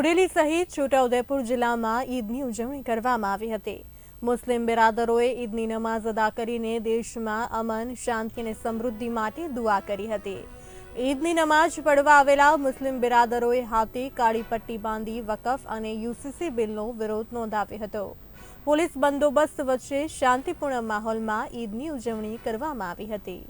બોડેલી સહિત છોટાઉદેપુર જિલ્લામાં ઈદની ઉજવણી કરવામાં આવી હતી. મુસ્લિમ બિરાદરોએ ઈદની નમાઝ અદા કરીને દેશમાં અમન, શાંતિ અને સમૃદ્ધિ માટે દુઆ કરી હતી. ઈદની નમાઝ પડવા આવેલા મુસ્લિમ બિરાદરોએ હાથે, કાળી પટ્ટી બાંધી વકફ અને યુસીસી બિલનો વિરોધ નોંધાવ્યો હતો. પોલીસ બંદોબસ્ત વચ્ચે શાંતિપૂર્ણ માહોલમાં ઈદની ઉજવણી કરવામાં આવી હતી.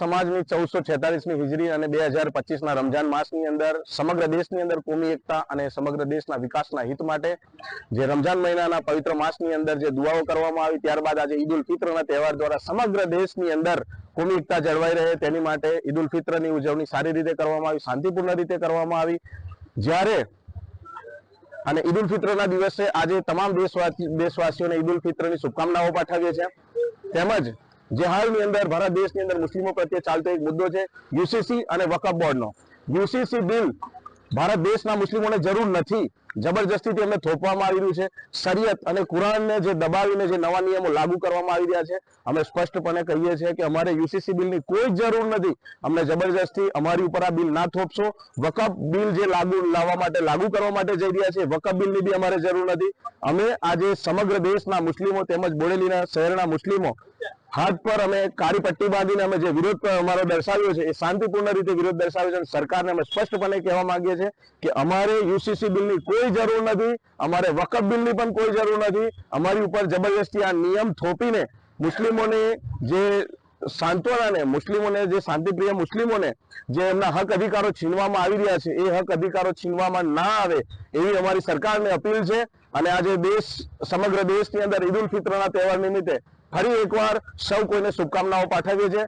સમાજની ચૌદસો છેતાલીસમી હિજરી અને બે હજાર પચીસના રમજાન માસની અંદર સમગ્ર દેશની અંદર કોમી એકતા અને સમગ્ર દેશના વિકાસના હિત માટે જે રમજાન મહિનાના પવિત્ર માસની અંદર જે દુઆઓ કરવામાં આવી ત્યારબાદ આજે ઈદ ઉલ ફિત્રના તહેવાર દ્વારા સમગ્ર દેશની અંદર કોમી એકતા જળવાઈ રહે તેની માટે ઈદ ઉલ ફિત્રની ઉજવણી સારી રીતે કરવામાં આવી, શાંતિપૂર્ણ રીતે કરવામાં આવી. જ્યારે અને ઈદ ઉલ ફિત્રના દિવસે આજે તમામ દેશવાસી, દેશવાસીઓને ઈદ ઉલ ફિત્રની શુભકામનાઓ પાઠવીએ છીએ. તેમજ જે હાલની અંદર ભારત દેશની અંદર મુસ્લિમો પ્રત્યે ચાલતો એક મુદ્દો છે યુસીસી અને વકફ બોર્ડનો. યુસીસી બિલ ભારત દેશના મુસ્લિમોને જરૂર નથી. જબરજસ્તીથી એમને થોપવામાં આવી રહ્યું છે. શરિયત અને કુરાનને જે દબાવીને જે નવા નિયમો લાગુ કરવામાં આવી રહ્યા છે, અમે સ્પષ્ટપણે કહીએ છીએ કે અમારે યુસીસી બિલની કોઈ જરૂર નથી. અમને જબરજસ્તી અમારી ઉપર આ બિલ ના થોપશો. વકફ બિલ જે લાગુ, લાવવા માટે, લાગુ કરવા માટે જઈ રહ્યા છે, વકફ બિલની બી અમારે જરૂર નથી. અમે આજે સમગ્ર દેશના મુસ્લિમો તેમજ બોડેલીના શહેરના મુસ્લિમો હાથ પર અમે કાળી પટ્ટી બાંધીને અમે જે વિરોધ અમારો દર્શાવ્યો છે, એ શાંતિપૂર્ણ રીતે વિરોધ દર્શાવ્યો છે અને સરકારને અમે સ્પષ્ટપણે કહેવા માંગીએ છીએ કે અમારે યુસીસી બિલની કોઈ જરૂર નથી. અમારે વકફ બિલની પણ કોઈ જરૂર નથી. અમારી ઉપર જબરજસ્તી આ નિયમ થોપીને મુસ્લિમોને જે સાંત્વનાને, મુસ્લિમોને જે શાંતિપ્રિય મુસ્લિમોને જે એમના હક અધિકારો છીનવામાં આવી રહ્યા છે, એ હક અધિકારો છીનવામાં ના આવે એવી અમારી સરકારને અપીલ છે. અને આજે દેશ, સમગ્ર દેશની અંદર ઈદ ઉલ ફિત્રના તહેવાર નિમિત્તે ફરી એકવાર સૌ કોઈને શુભકામનાઓ પાઠવીએ છીએ.